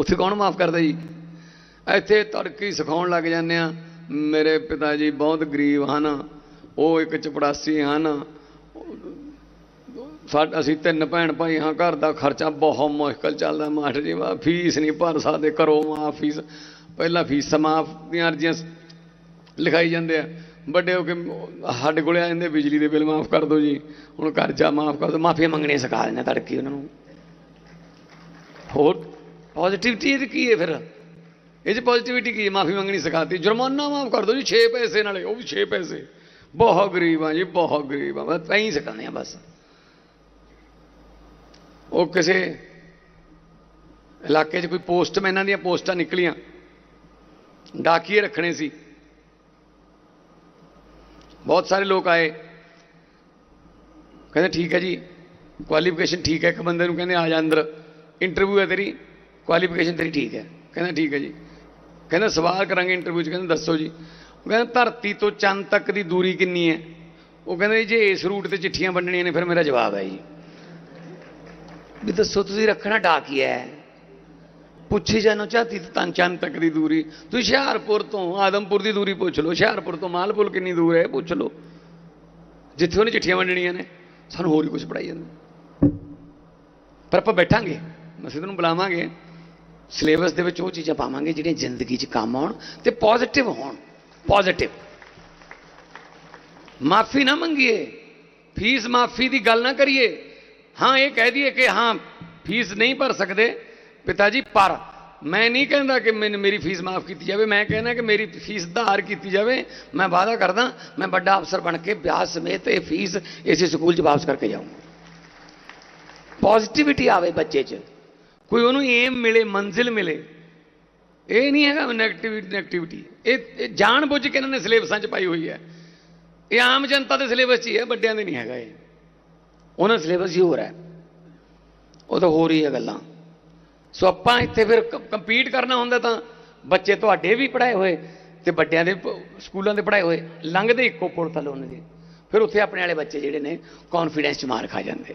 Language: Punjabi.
ਉੱਥੇ ਕੌਣ ਮਾਫ ਕਰਦਾ ਜੀ? ਇੱਥੇ ਤੜਕੀ ਸਿਖਾਉਣ ਲੱਗ ਜਾਂਦੇ ਆ ਮੇਰੇ ਪਿਤਾ ਜੀ ਬਹੁਤ ਗਰੀਬ ਹਨ। ਉਹ ਇੱਕ ਚਪੜਾਸੀ ਹਨ। ਸਾਡ, ਅਸੀਂ ਤਿੰਨ ਭੈਣ ਭਾਈ ਹਾਂ। ਘਰ ਦਾ ਖਰਚਾ ਬਹੁਤ ਮੁਸ਼ਕਲ ਚੱਲਦਾ ਮਾਸਟਰ ਜੀ। ਵਾ, ਫੀਸ ਨਹੀਂ ਭਰ ਸਕਦੇ। ਕਰੋ ਮਾਫ ਫੀਸ, ਪਹਿਲਾਂ ਫੀਸ ਮਾਫ ਦੀਆਂ ਅਰਜ਼ੀਆਂ ਲਿਖਾਈ ਜਾਂਦੇ ਆ। ਵੱਡੇ ਹੋ ਕੇ ਸਾਡੇ ਕੋਲੇ ਆ ਜਾਂਦੇ, ਬਿਜਲੀ ਦੇ ਬਿੱਲ ਮਾਫ ਕਰ ਦਿਓ ਜੀ। ਹੁਣ ਕਰਜ਼ਾ ਮਾਫ ਕਰ ਦਿਓ ਮਾਫੀਆਂ ਮੰਗਣੀਆਂ ਸਿਖਾ ਦਿੰਦੇ ਤੜਕੀ ਉਹਨਾਂ ਨੂੰ। ਹੋਰ ਪੋਜ਼ਿਟਿਵਿਟੀ ਇਹ ਕੀ ਹੈ ਫਿਰ? ਇਹ ਚ ਪੋਜ਼ਿਟਿਵਿਟੀ ਕੀ ਹੈ? ਮਾਫੀ ਮੰਗਣੀ ਸਿਖਾਤੀ। ਜੁਰਮਾਨਾ ਮਾਫ ਕਰ ਦਿਓ ਜੀ 6 ਪੈਸੇ ਨਾਲੇ, ਉਹ ਵੀ 6 ਪੈਸੇ। ਬਹੁਤ ਗਰੀਬ ਆ ਜੀ, ਬਹੁਤ ਗਰੀਬ ਆ ਬਸ ਐਂ ਹੀ ਸਿਖਾਉਂਦੇ ਆ ਬਸ। ਉਹ ਕਿਸੇ ਇਲਾਕੇ 'ਚ ਕੋਈ ਪੋਸਟਮੈਨਾਂ ਦੀਆਂ ਪੋਸਟਾਂ ਨਿਕਲੀਆਂ। ਡਾਕੀਏ ਰੱਖਣੇ ਸੀ। ਬਹੁਤ ਸਾਰੇ ਲੋਕ ਆਏ। ਕਹਿੰਦੇ ਠੀਕ ਹੈ ਜੀ ਕੁਆਲੀਫਿਕੇਸ਼ਨ ਠੀਕ ਹੈ ਇੱਕ ਬੰਦੇ ਨੂੰ। ਕਹਿੰਦੇ ਆ ਜਾ ਅੰਦਰ। ਇੰਟਰਵਿਊ ਹੈ ਤੇਰੀ। ਕੁਆਲੀਫਿਕੇਸ਼ਨ ਤੇਰੀ ਠੀਕ ਹੈ। ਕਹਿੰਦਾ ਠੀਕ ਹੈ ਜੀ। ਕਹਿੰਦਾ ਸਵਾਲ ਕਰਾਂਗੇ ਇੰਟਰਵਿਊ 'ਚ ਕਹਿੰਦੇ ਦੱਸੋ ਜੀ। ਉਹ ਕਹਿੰਦਾ ਧਰਤੀ ਤੋਂ ਚੰਦ ਤੱਕ ਦੀ ਦੂਰੀ ਕਿੰਨੀ ਹੈ? ਉਹ ਕਹਿੰਦੇ ਜੀ, ਜੇ ਇਸ ਰੂਟ ਤੇ ਚਿੱਠੀਆਂ ਵੰਡਣੀਆਂ ਨੇ ਫਿਰ ਮੇਰਾ ਜਵਾਬ ਹੈ ਜੀ। ਵੀ ਦੱਸੋ ਤੁਸੀਂ ਰੱਖਣਾ ਡਾਕੀਆ ਹੈ ਪੁੱਛੀ ਜਾਨੋ ਚਾਹਤੀ ਤਾਂ ਚੰਦ ਤੱਕ ਦੀ ਦੂਰੀ। ਤੁਸੀਂ ਹੁਸ਼ਿਆਰਪੁਰ ਤੋਂ ਆਦਮਪੁਰ ਦੀ ਦੂਰੀ ਪੁੱਛ ਲਓ। ਹੁਸ਼ਿਆਰਪੁਰ ਤੋਂ ਮਾਲਪੁਰ ਕਿੰਨੀ ਦੂਰ ਹੈ ਪੁੱਛ ਲਓ। ਜਿੱਥੇ ਉਹਨੇ ਚਿੱਠੀਆਂ ਵੰਡਣੀਆਂ ਨੇ ਸਾਨੂੰ ਹੋਰ ਹੀ ਕੁਝ ਪੜਾਈ ਜਾਂਦਾ। ਪਰ ਆਪਾਂ ਬੈਠਾਂਗੇ। ਅਸੀਂ ਤੁਹਾਨੂੰ ਬੁਲਾਵਾਂਗੇ। ਸਿਲੇਬਸ ਦੇ ਵਿੱਚ ਉਹ ਚੀਜ਼ਾਂ ਪਾਵਾਂਗੇ ਜਿਹੜੀਆਂ ਜ਼ਿੰਦਗੀ 'ਚ ਕੰਮ ਆਉਣ ਤੇ ਪੋਜ਼ਿਟਿਵ ਹੋਣ ਪੋਜ਼ਿਟਿਵ ਮਾਫੀ ਨਾ ਮੰਗੀਏ, ਫੀਸ ਮਾਫੀ ਦੀ ਗੱਲ ਨਾ ਕਰੀਏ। ਹਾਂ, ਇਹ ਕਹਿ ਦਈਏ ਕਿ ਹਾਂ, ਫੀਸ ਨਹੀਂ ਭਰ ਸਕਦੇ। ਪਿਤਾ ਜੀ ਪਰ ਮੈਂ ਨਹੀਂ ਕਹਿੰਦਾ ਕਿ ਮੈਨੂੰ ਮੇਰੀ ਫੀਸ ਮਾਫ ਕੀਤੀ ਜਾਵੇ। ਮੈਂ ਕਹਿੰਦਾ ਕਿ ਮੇਰੀ ਫੀਸ ਧਾਰ ਕੀਤੀ ਜਾਵੇ। ਮੈਂ ਵਾਅਦਾ ਕਰਦਾ, ਮੈਂ ਵੱਡਾ ਅਫਸਰ ਬਣ ਕੇ ਵਿਆਜ ਸਮੇਤ ਇਹ ਫੀਸ ਇਸੇ ਸਕੂਲ 'ਚ ਵਾਪਸ ਕਰਕੇ ਜਾਊਂਗਾ। ਪੋਜ਼ਿਟਿਵਿਟੀ ਆਵੇ ਬੱਚੇ 'ਚ। ਕੋਈ ਉਹਨੂੰ ਏਮ ਮਿਲੇ, ਮੰਜ਼ਿਲ ਮਿਲੇ। ਇਹ ਨਹੀਂ ਹੈਗਾ ਨੈਗੇਟਿਵਿਟੀ ਨੈਗੇਟਿਵਿਟੀ ਇਹ ਜਾਣ ਬੁੱਝ ਕੇ ਇਹਨਾਂ ਨੇ ਸਿਲੇਬਸਾਂ 'ਚ ਪਾਈ ਹੋਈ ਹੈ। ਇਹ ਆਮ ਜਨਤਾ ਦੇ ਸਿਲੇਬਸ 'ਚ ਹੀ ਹੈ, ਵੱਡਿਆਂ ਦੇ ਨਹੀਂ ਹੈਗਾ ਇਹ। ਉਹਨਾਂ ਦਾ ਸਿਲੇਬਸ ਹੀ ਹੋਰ ਹੈ। ਉਹ ਤਾਂ ਹੋਰ ਹੀ ਹੈ ਗੱਲਾਂ। ਸੋ ਆਪਾਂ ਇੱਥੇ ਫਿਰ ਕੰਪੀਟ ਕਰਨਾ ਹੁੰਦਾ ਤਾਂ ਬੱਚੇ ਤੁਹਾਡੇ ਵੀ ਪੜਾਏ ਹੋਏ ਤੇ ਵੱਡਿਆਂ ਦੇ ਸਕੂਲਾਂ ਦੇ ਪੜਾਏ ਹੋਏ ਲੰਘਦੇ ਇੱਕੋ ਪੁਲ ਤਲ ਉਹਨਾਂ ਦੇ। ਫਿਰ ਉੱਥੇ ਆਪਣੇ ਵਾਲੇ ਬੱਚੇ ਜਿਹੜੇ ਨੇ ਕੌਨਫੀਡੈਂਸ ਚ ਮਾਰ ਖਾ ਜਾਂਦੇ।